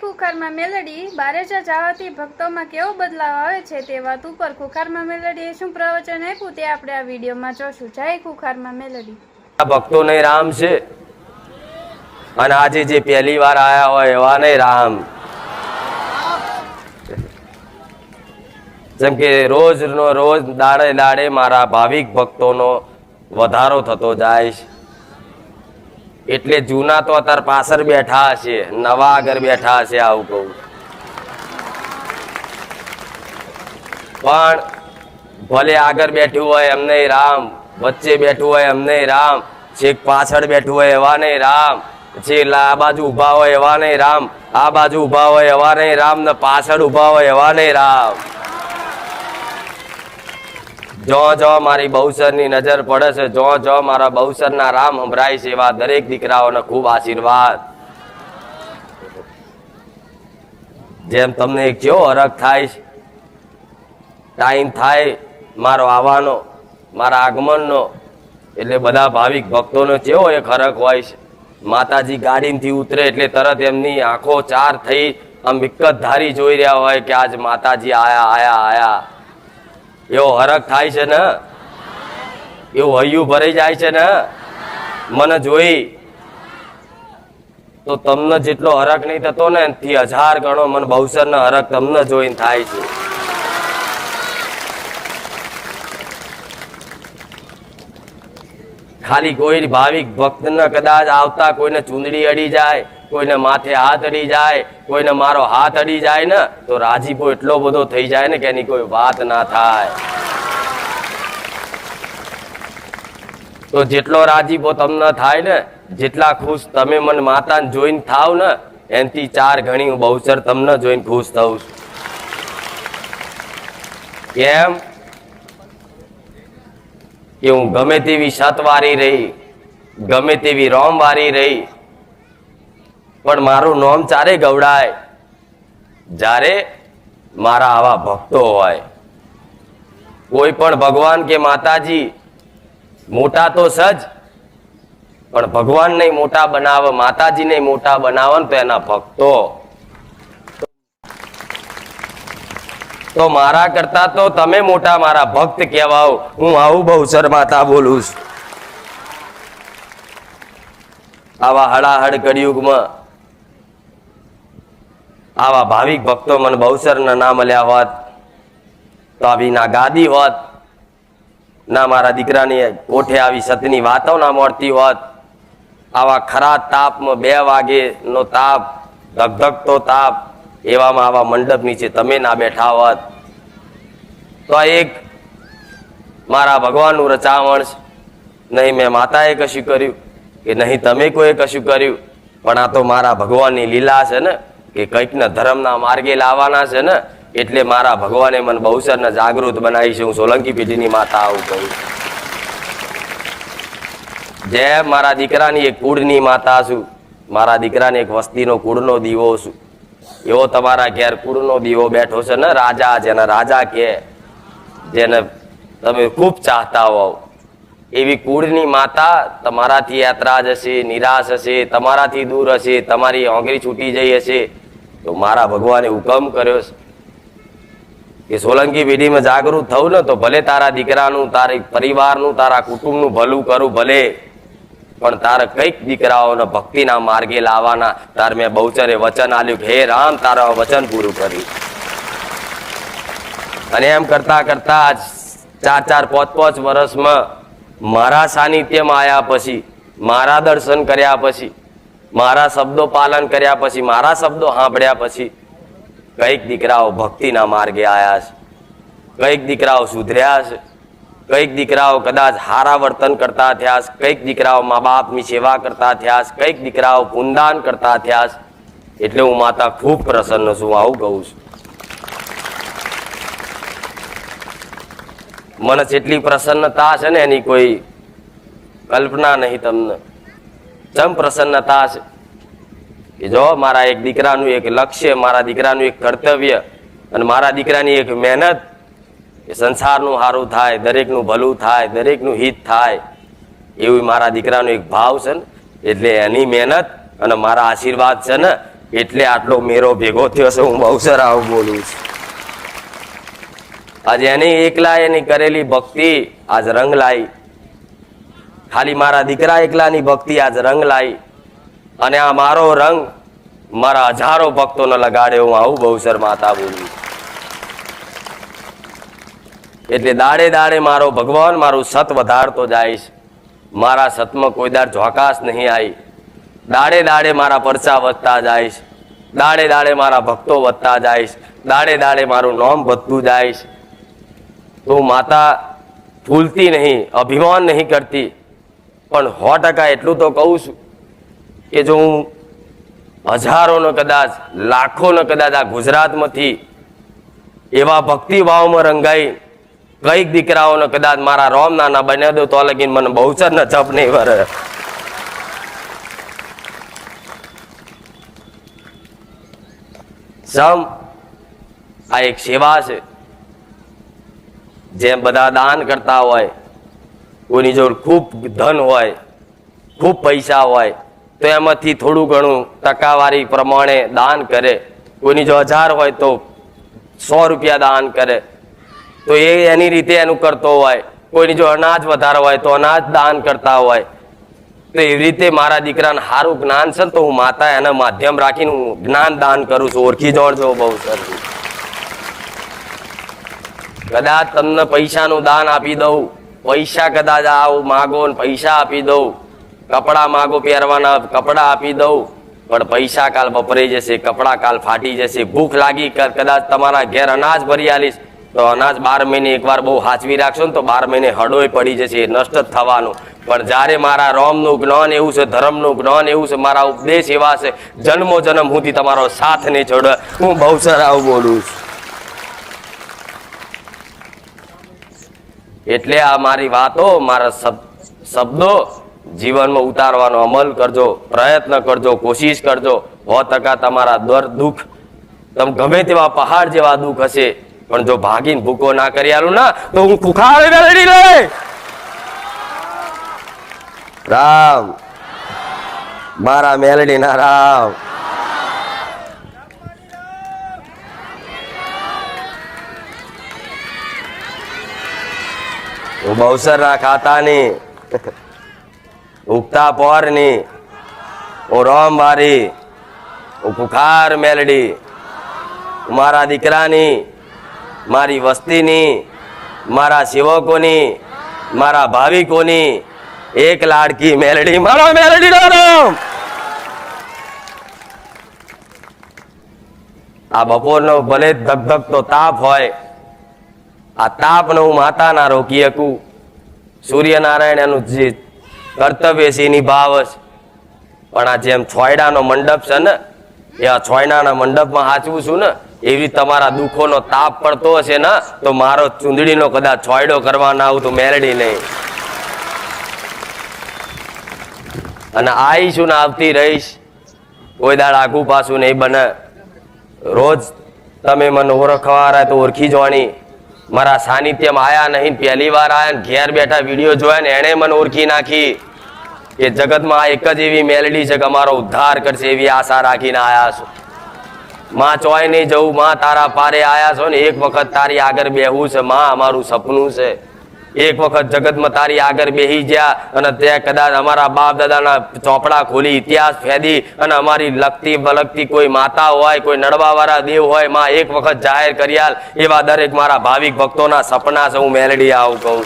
ખુખારમાં મેલડી બારેજા જવાથી ભક્તોમાં કેવો બદલાવ આવે છે તે વાત ઉપર ખુખારમાં મેલડીએ શું પ્રવચન આપ્યું તે આપણે આ વિડીયોમાં જોશું. જય ખુખારમાં મેલડી. આ ભક્તો નહીં રામ છે. અને આજે જે પહેલી વાર આયા હોય એવા નહીં રામ. જેમ કે રોજ નો રોજ દાડે દાડે મારા ભાવિક ભક્તોનો વધારો થતો જાય છે. એટલે જૂના તો અત્યારે પાછળ બેઠા હશે, નવા આગળ બેઠા હશે આવું કહું. પણ ભલે આગળ બેઠું હોય એમ નહીં રામ, વચ્ચે બેઠું હોય એમ નહીં રામ, છેક પાછળ બેઠું હોય એવા નહીં રામ, જે આ બાજુ ઊભા હોય એવા નહીં રામ, આ બાજુ ઊભા હોય એવા નહીં રામ, ને પાછળ ઊભા હોય એવા નહીં રામ. જો જો મારી બહુસરની નજર પડે છે, જો જો મારા બહુસરના રામ હંભરાય છે એવા દરેક દીકરાઓને ખૂબ આશીર્વાદ. જેમ તમને કેવો હરખ થાય છે. ટાઈમ થાય મારો આવવાનો, મારા આગમનનો, એટલે બધા ભાવિક ભક્તોનો કેવો એક હરખ હોય છે. માતાજી ગાડીમાંથી ઉતરે એટલે તરત એમની આંખો ચાર થઈ આમ વિકત ધારી જોઈ રહ્યા હોય કે આજ માતાજી આયા આયા આયા. એવો હરખ થાય છે ને? એવું હૈયું ભરાઈ જાય છે ને? મને જોઈ તો તમને જેટલો હરખ નહીં થતો ને એથી હજાર ગણો મને બહુસરનો હરખ તમને જોઈને થાય છે. ખાલી કોઈ ભાવિક ભક્તને કદાચ આવતા કોઈને ચૂંદડી અડી જાય કોઈને માથે હાથ અડી જાય, કોઈને મારો હાથ અડી જાય ને, તો રાજીપો એટલો બધો થઈ જાય ને કે એની કોઈ વાત ના થાય. તો જેટલો રાજીપો તમને થાય ને, જેટલા ખુશ તમે મને માતાને જોઈને થાવ ને, એનથી ચાર ઘણી હું બહુચર તમને જોઈને ખુશ થઉં છું. કેમ? કે હું ગમે તેવી સતવારી રહી, ગમે તેવી રોમવારી રહી પણ મારું નોમ ચારે ગવડાય. જ્યારે મારા આવા ભક્તો હોય. કોઈ પણ ભગવાન કે માતાજી, મોટા તો સજ, પણ ભગવાન નહીં મોટા બનાવે, માતાજી મોટા બનાવે તો એના ભક્તો. તો મારા કરતા તો તમે મોટા મારા ભક્ત કહેવાઓ. હું આવું બહુ શરમાતા બોલું છું. આવા હળાહળ કળિયુગમાં આવા ભાવિક ભક્તો મને બહુસરના ના મળ્યા હોત, તો આવી ના ગાદી હોત, ના મારા દીકરાની કોઠે આવી સતની વાતો ના મળતી હોત, આવા ખરા તાપમાં બે વાગે નો તાપ ધગધગતો તાપ, એવામાં આવા મંડપ નીચે તમે ના બેઠા હોત. તો આ એક મારા ભગવાનનું રચાવણ નહીં મેં માતાએ કશું કર્યું કે નહીં તમે કોઈ કશું કર્યું, પણ આ તો મારા ભગવાનની લીલા છે ને. કે કંઈકના ધર્મના માર્ગે લાવવાના છે ને, એટલે મારા ભગવાને મને બહુસરને જાગૃત બનાવી છે. હું સોલંકી પેઢીની માતા આવું કહું જેમ મારા દીકરાની એક કુળની માતા છું, મારા દીકરાની એક વસ્તીનો કુળનો દીવો છું. એવો તમારા ઘેર કુળનો દીવો બેઠો છે ને, રાજા જેને રાજા કે જેને તમે ખૂબ ચાહતા હોવ. એવી કુળની માતા તમારાથી યાત્રા હશે, નિરાશ હશે, તમારાથી દૂર હશે, તમારી ઓંગળી છૂટી જઈ હશે. તો મારા ભગવાને હુકમ કર્યો છે કે સોલંકી પેઢીમાં જાગૃત થવું ને તો ભલે તારા દીકરાનું, તારી પરિવારનું, તારા કુટુંબનું ભલું કરું ભલે, પણ તારે કંઈક દીકરાઓને ભક્તિના માર્ગે લાવવાના. તાર મેં બહુચરે વચન આલ્યું હે રામ, તારા વચન પૂરું કર્યું અને એમ કરતા કરતા ચાર ચાર પાંચ પાંચ વર્ષમાં મારા સાનિધ્યમાં આવ્યા પછી, મારા દર્શન કર્યા પછી, મારા શબ્દો પાલન કર્યા પછી, મારા શબ્દો સાંભળ્યા પછી, કંઈક દીકરાઓ ભક્તિના માર્ગે આવ્યા છે. કંઈક દીકરાઓ સુધર્યા છે. કંઈક દીકરાઓ કદાચ હારા વર્તન કરતા થયા છે. કંઈક દીકરાઓ મા બાપની સેવા કરતા થયા છે. કંઈક દીકરાઓ પુનદાન કરતા થયા છે. એટલે હું માતા ખૂબ પ્રસન્ન છું, આવું કહું છું. મને જેટલી પ્રસન્નતા છે ને એની કોઈ કલ્પના નહીં તમને. જમ પ્રસન્નતા છે? કે જો મારા એક દીકરાનું એક લક્ષ્ય, મારા દીકરાનું એક કર્તવ્ય અને મારા દીકરાની એક મહેનત, એ સંસારનું સારું થાય, દરેકનું ભલું થાય, દરેકનું હિત થાય, એવું મારા દીકરાનો એક ભાવ છે ને, એટલે એની મહેનત અને મારા આશીર્વાદ છે ને, એટલે આટલો મેરો ભેગો થયો છે, હું બહુસર આવું બોલું છું. આજે એની એકલા એની કરેલી ભક્તિ આજ રંગ લાઈ. ખાલી મારા દીકરા એકલાની ભક્તિ આજ રંગ લાઈ. અને આ મારો રંગ મારા હજારો ભક્તોને લગાડ્યો હું આવું બહુસર માતા બોલું. એટલે દાડે દાડે મારો ભગવાન મારું સત વધારતો જાય મારા સતમાં કોઈ દાડ ઝોકાશ નહીં આવી દાડે દાડે મારા પરચા વધતા જાય દાડે દાડે મારા ભક્તો વધતા જાય દાડે દાડે મારું નામ વધતું જાય તો માતા ભૂલતી નહીં, અભિમાન નહીં કરતી. પણ સો ટકા એટલું તો કહું છું કે જો હું હજારોનો કદાચ, લાખોનો કદાચ આ ગુજરાતમાંથી એવા ભક્તિભાવમાં રંગાઈ કંઈક દીકરાઓનો કદાચ મારા રોમ નાના બન્યા દો, તો લગીન મને બહુચર ન જપ નહીં વરે. સમ, આ એક સેવા છે. જેમ બધા દાન કરતા હોય, કોઈની જોડે ખૂબ ધન હોય, ખૂબ પૈસા હોય, તો એમાંથી થોડું ઘણું ટકાવારી પ્રમાણે દાન કરે. કોઈની જો હજાર હોય તો સો રૂપિયા દાન કરે. તો એ એની રીતે એનું કરતો હોય. કોઈની જો અનાજ વધારે હોય તો અનાજ દાન કરતા હોય. તો એવી રીતે મારા દીકરાને સારું જ્ઞાન છે તો હું માતા એના માધ્યમ રાખીને હું જ્ઞાન દાન કરું છું. ઓળખી જોડજો બહુ સર કદાચ તમને પૈસાનું દાન આપી દઉં. પૈસા કદાચ આવું માગો ને પૈસા આપી દઉં. કપડાં માગો પહેરવાના કપડાં આપી દઉં. પણ પૈસા કાલ વપરાઈ જશે, કપડાં કાલ ફાટી જશે. ભૂખ લાગી કદાચ તમારા ઘેર અનાજ ભરી આલીશ, તો અનાજ બાર મહિને એકવાર બહુ હાચવી રાખશો ને તો બાર મહિને હડોય પડી જશે, નષ્ટ જ થવાનું. પણ જ્યારે મારા રોમનું જ્ઞાન એવું છે, ધર્મનું જ્ઞાન એવું છે, મારા ઉપદેશ એવા છે, જન્મો જન્મ હુંથી તમારો સાથ નહીં છોડે. હું બહુ આવું બોલું છું. એટલે આ મારી વાતો, મારા શબ્દો જીવનમાં ઉતારવાનો અમલ કરજો, પ્રયત્ન કરજો, કોશિશ કરજો. સો ટકા તમારા દર દુઃખ, તમે ગમે તેવા પહાડ જેવા દુઃખ હશે, પણ જો ભાગીને ભૂકો ના કરી આલું ના, તો હું ખુખાર મેળવી લે રામ. મારા મેલડી ના રામ. હું બહુસરના ખાતાની ઉગતા પોરની હું રોમવારી હું કુખાર મેલડી. મારા દીકરાની, મારી વસ્તીની, મારા સેવકોની, મારા ભાવિકોની, એક લાડકી મેલડી. મારો મેલડી આ બપોરનો ભલે ધગધગતો તાપ હોય આ તાપને હું માતાના રોકી શકું સૂર્યનારાયણ એનું જે કર્તવ્ય છે એની ભાવ છે પણ આ જેમ છોયડાનો મંડપ છે ને, એ આ છોયડાના મંડપમાં હાચવું છું ને, એવી તમારા દુઃખોનો તાપ પડતો હશે ને, તો મારો ચૂંદડીનો કદાચ છોયડો કરવા ના આવું તો મેલડી નહીં. અને આવીશું ને, આવતી રહીશ. કોઈ દાડ આઘું પાછું નહીં બને. રોજ તમે મને ઓળખવા તો ઓળખી જોવાની. મારા સાનિધ્યમાં આયા નહીં, પહેલી વાર આયા ઘેર બેઠા વીડિયો જોયા ને એણે મને ઓળખી નાખી. કે જગતમાં એક જ એવી મેલડી છે કે અમારો ઉદ્ધાર કરશે એવી આશા રાખીને આયા છો. માં ચોય નહીં જવું, માં તારા પારે આયા છો ને, એક વખત તારી આગળ બેહવું છે, માં અમારું સપનું છે. એક વખત જગતમાં તારી આગળ બેહી ગયા અને તે કદાચ અમારા બાપ દાદાના ચોપડા ખોલી ઇતિહાસ ફેદી અને અમારી લગતી બલગતી કોઈ માતા હોય, કોઈ નડવાવાળા દેવ હોય, માં એક વખત જાહેર કર્યાલ એવા દરેક મારા ભાવિક ભક્તોના સપના છે, હું મેલડી આવું કહું.